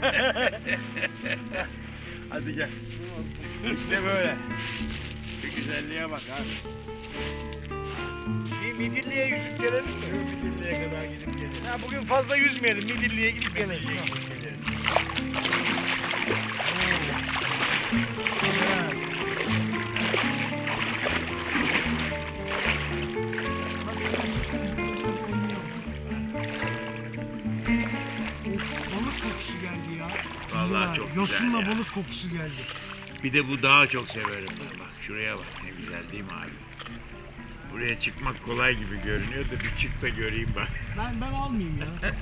Hadi gel. İşte böyle. Şu güzelliğe bak abi. Bir Midilli'ye yüzüp gelelim mi? Midilli'ye kadar gidip gelelim. Ya bugün fazla yüzmeyelim. Midilli'ye gidip gelelim. Balık ya. Vallahi çok güzel Yosunla ya. balık kokusu geldi. Bir de bu dağı çok severim ben bak. Şuraya bak ne güzel değil mi abi? Buraya çıkmak kolay gibi görünüyor da bir çık da göreyim bak. Ben ben almayayım ya.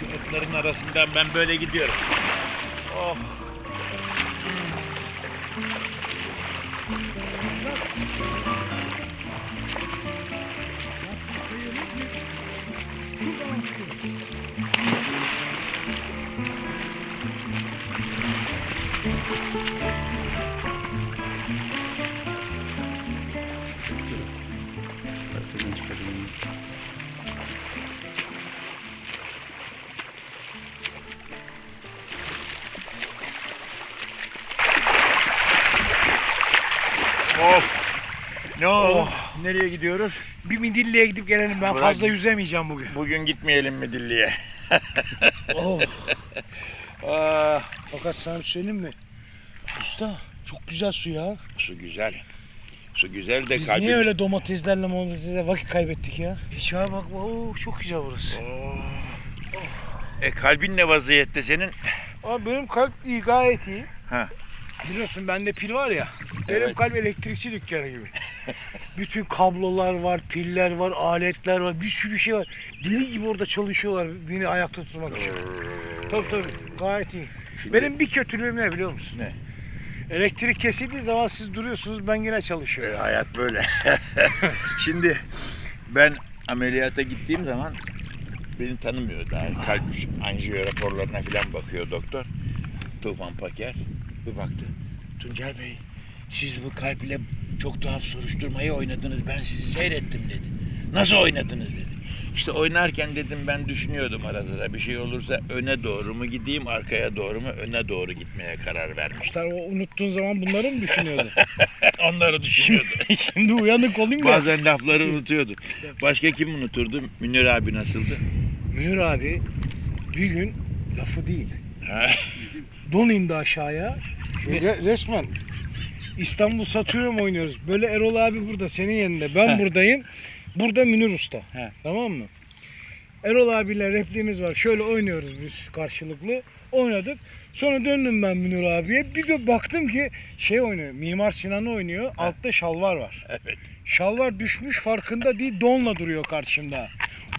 Şu otların arasından ben böyle gidiyorum. Oh. Oh. Ne oldu? Nereye gidiyoruz? Bir Midilli'ye gidip gelelim. Ben Bırak. fazla yüzemeyeceğim bugün. Bugün gitmeyelim mi Dilli'ye? Oh. Ah, Fakat sana bir şey söyleyeyim mi? Usta çok güzel su ya. su güzel. Su güzel de Biz kalbim... niye öyle domateslerle domateslerle vakit kaybettik ya? Hiç ya bak oo, çok güzel burası. Oh. E kalbin ne vaziyette senin? Abi benim kalp iyi gayet iyi. Ha. Biliyorsun bende pil var ya. Benim Evet. kalp elektrikçi dükkanı gibi. Bütün kablolar var, piller var, aletler var, bir sürü şey var. Deli gibi orada çalışıyorlar beni ayakta tutmak için. Tabii tabii gayet iyi. Şimdi- Benim bir kötülüğüm ne biliyor musun? Ne? Elektrik kesildiği zaman siz duruyorsunuz ben yine E, çalışıyorum. hayat böyle. Şimdi ben ameliyata gittiğim zaman beni tanımıyor daha. Kalp anjiyo raporlarına falan bakıyor doktor. Tufan Paker. Bir baktı. Tuncel Bey siz bu kalp ile çok tuhaf soruşturmayı oynadınız. Ben sizi seyrettim dedi. Nasıl oynadınız dedi. İşte oynarken dedim ben düşünüyordum ara sıra bir şey olursa öne doğru mu gideyim arkaya doğru mu öne doğru gitmeye karar vermiştim. Sen o unuttuğun zaman bunları mı düşünüyordun? Onları düşünüyordum. Şimdi uyanık olayım da. Bazen lafları unutuyordu. Başka kim unuturdu? Münir abi nasıldı? Münir abi bir gün lafı değil. Don indi aşağıya. Re- resmen İstanbul Satürn oynuyoruz. Böyle Erol abi burada senin yerinde. Ben He. buradayım. Burada Münir Usta. He. Tamam mı? Erol abiyle repliğimiz var. Şöyle oynuyoruz biz karşılıklı. Oynadık. Sonra döndüm ben Münir abiye. Bir de baktım ki şey oynuyor. Mimar Sinan oynuyor. Altta şalvar var. Evet. Şalvar düşmüş farkında değil. Donla duruyor karşımda.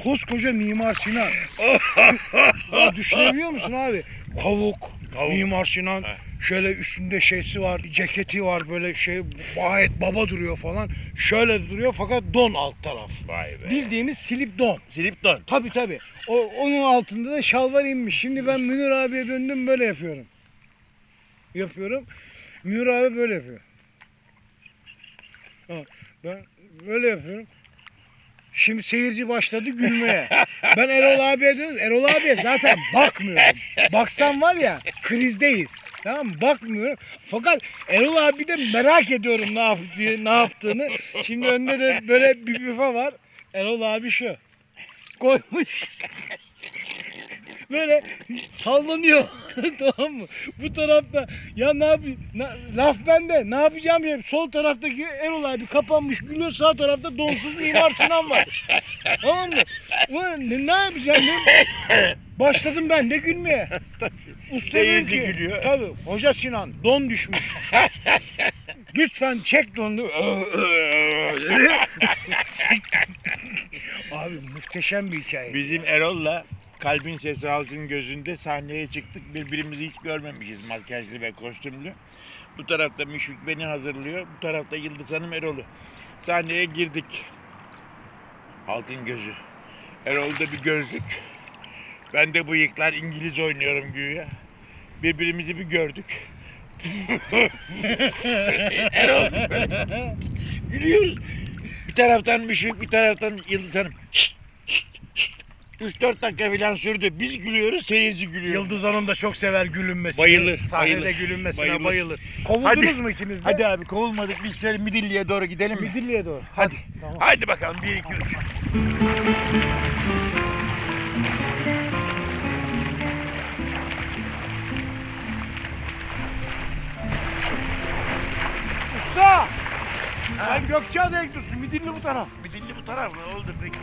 Koskoca Mimar Sinan. ya düşünebiliyor musun abi? Kavuk, Kavuk. Mimar Sinan. He. Şöyle üstünde şeysi var, ceketi var böyle şey gayet baba duruyor falan. Şöyle duruyor fakat don alt taraf. Vay be. Bildiğimiz silip don. Silip don. Tabi tabi. O, onun altında da şalvar inmiş. Şimdi ben Münir abiye döndüm böyle yapıyorum. Yapıyorum. Münir abi böyle yapıyor. Ha, ben böyle yapıyorum. Şimdi seyirci başladı gülmeye. Ben Erol abiye döndüm. Erol abiye zaten bakmıyorum. Baksam var ya krizdeyiz. Tamam mı? Bakmıyorum. Fakat Erol abi de merak ediyorum ne, yaptığı, ne yaptığını. Şimdi önünde de böyle bir büfe var. Erol abi şu koymuş. Böyle sallanıyor. tamam mı? Bu tarafta ya ne yapayım? na- laf bende. Ne yapacağım ya? Sol taraftaki Erol abi kapanmış gülüyor. Sağ tarafta donsuz Mimar Sinan var. tamam mı? Ulan ne, ne yapacağım ben? Başladım ben de gülmeye. Usta Seyirci ki, gülüyor. Tabii. Hoca Sinan don düşmüş. Lütfen çek donunu. Abi muhteşem bir hikaye. Bizim Erol'la Kalbin Sesi Halkın Gözünde sahneye çıktık. Birbirimizi hiç görmemişiz makyajlı ve kostümlü. Bu tarafta Müşfik beni hazırlıyor. Bu tarafta Yıldız Hanım Erol'u. Sahneye girdik. Halkın Gözü. Erol'da bir gözlük. Ben de bıyıklar İngiliz oynuyorum güya. Birbirimizi bir gördük. Erol böyle gülüyoruz. Bir taraftan Müşfik bir taraftan Yıldız Hanım. Şşt, şşt, 3-4 dakika falan sürdü. Biz gülüyoruz, seyirci gülüyor. Yıldız Hanım da çok sever gülünmesini. Bayılır, Sahnede bayılır, gülünmesine bayılır. bayılır. Kovuldunuz Hadi, mu ikiniz de? Hadi abi kovulmadık. Biz şöyle Midilli'ye doğru gidelim mi? Midilli'ye doğru. Hadi. Tamam. Hadi bakalım. Bir, iki, üç. Usta! Sen Gökçeada'ya gidiyorsun. Midilli bu taraf. Midilli bu taraf mı? Oldu peki.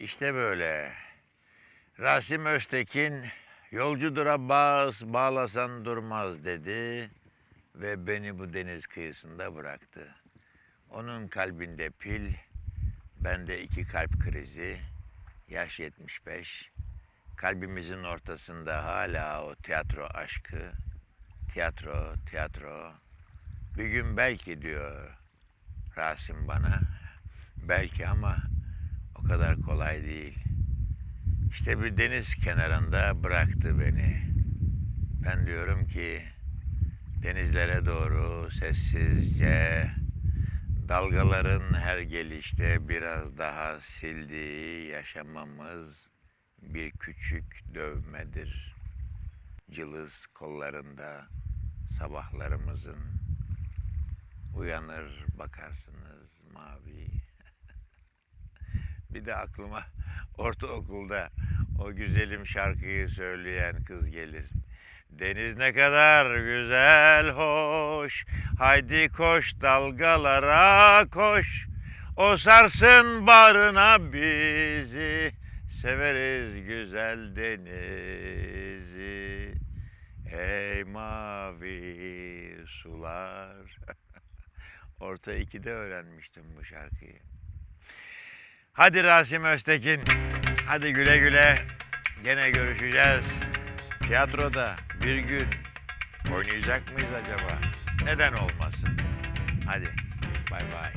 İşte böyle. Rasim Öztekin yolcudur Abbas bağlasan durmaz dedi ve beni bu deniz kıyısında bıraktı. Onun kalbinde pil, bende iki kalp krizi, yaş 75. Kalbimizin ortasında hala o tiyatro aşkı, tiyatro, tiyatro. Bir gün belki diyor Rasim bana, belki ama o kadar kolay değil. İşte bir deniz kenarında bıraktı beni. Ben diyorum ki denizlere doğru sessizce dalgaların her gelişte biraz daha sildiği yaşamamız bir küçük dövmedir. Cılız kollarında sabahlarımızın uyanır bakarsınız mavi. Bir de aklıma ortaokulda o güzelim şarkıyı söyleyen kız gelir. Deniz ne kadar güzel hoş. Haydi koş dalgalara koş. O sarsın barına bizi. Severiz güzel denizi. Ey mavi sular. Orta 2'de öğrenmiştim bu şarkıyı. Hadi Rasim Öztekin. Hadi güle güle. Gene görüşeceğiz. Tiyatroda bir gün oynayacak mıyız acaba? Neden olmasın? Hadi bay bay.